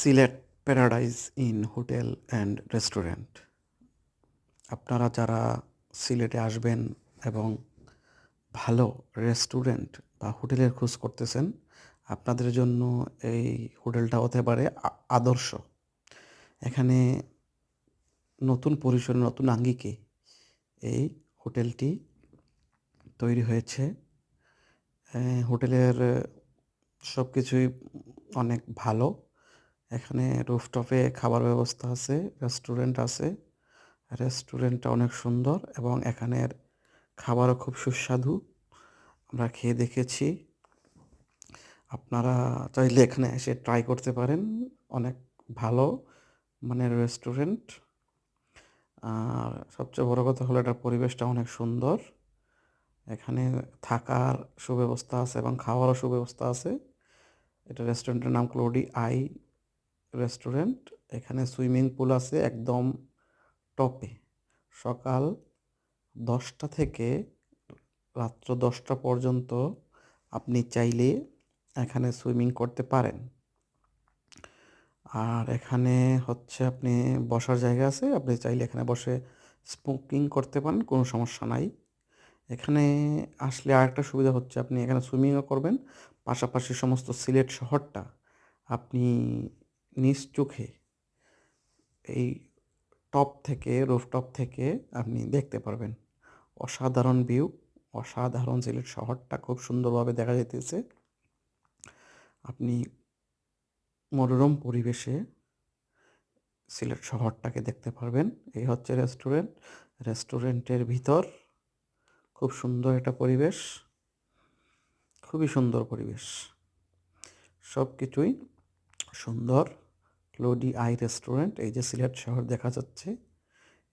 Sylhet paradise in hotel and restaurant. আপনারা যারা সিলেটে আসবেন এবং ভালো রেস্টুরেন্ট বা হোটেলের খোঁজ করতেছেন, আপনাদের জন্য এই হোটেলটা হতে পারে আদর্শ। এখানে নতুন পরিসরে, নতুন আঙ্গিকে এই হোটেলটি তৈরি হয়েছে। হোটেলের সব কিছুই অনেক ভালো। এখানে রুফটপে খাবার ব্যবস্থা আছে রেস্টুরেন্ট আছে। রেস্টুরেন্টটা অনেক সুন্দর এবং এখানের খাবারও খুব সুস্বাদু। আমরা খেয়ে দেখেছি। আপনারা চাইলে এখানে এসে ট্রাই করতে পারেন। অনেক ভালো মানে রেস্টুরেন্ট আর সবচেয়ে বড় কথা হলো এটার পরিবেশটা অনেক সুন্দর। এখানে থাকার সুব্যবস্থা আছে এবং খাওয়ারও সুব্যবস্থা আছে। এটা রেস্টুরেন্টের নাম ক্লোডি আই রেস্টুরেন্ট, এখানে সুইমিং পুল আছে একদম টপে। সকাল দশটা থেকে রাত্র দশটা পর্যন্ত আপনি চাইলে এখানে সুইমিং করতে পারেন। আর এখানে হচ্ছে আপনি বসার জায়গা আছে, আপনি চাইলে এখানে বসে স্মোকিং করতে পারেন, কোনো সমস্যা নাই। এখানে আসলে আরেকটা সুবিধা হচ্ছে, আপনি এখানে সুইমিংও করবেন, পাশাপাশি সমস্ত সিলেট শহরটা আপনি নিজ চোখে এই টপ থেকে, রুফটপ থেকে আপনি দেখতে পারবেন। অসাধারণ ভিউ, অসাধারণ সিলেট শহরটা খুব সুন্দরভাবে দেখা যেতেছে আপনি মনোরম পরিবেশে সিলেট শহরটাকে দেখতে পারবেন। এই হচ্ছে রেস্টুরেন্ট। রেস্টুরেন্টের ভিতর খুব সুন্দর একটা পরিবেশ, খুবই সুন্দর পরিবেশ। সব কিছুই সুন্দর। ক্লোডি আই রেস্টুরেন্ট এই যে সিলেট শহর দেখা যাচ্ছে,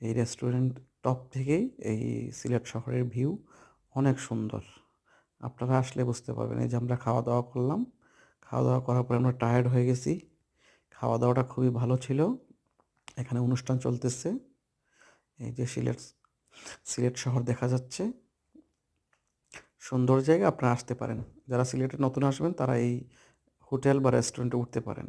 এই রেস্টুরেন্ট টপ থেকেই এই সিলেট শহরের ভিউ অনেক সুন্দর। আপনারা আসলে বুঝতে পারবেন, এই যে আমরা খাওয়া দাওয়া করলাম খাওয়া দাওয়া করার পরে আমরা টায়ার্ড হয়ে গেছি। খাওয়া দাওয়াটা খুবই ভালো ছিল, এখানে অনুষ্ঠান চলতেছে, এই যে সিলেট সিলেট শহর দেখা যাচ্ছে। সুন্দর জায়গা, আপনারা আসতে পারেন। যারা সিলেটে নতুন আসবেন, তারা এই হোটেল বা রেস্টুরেন্টে উঠতে পারেন।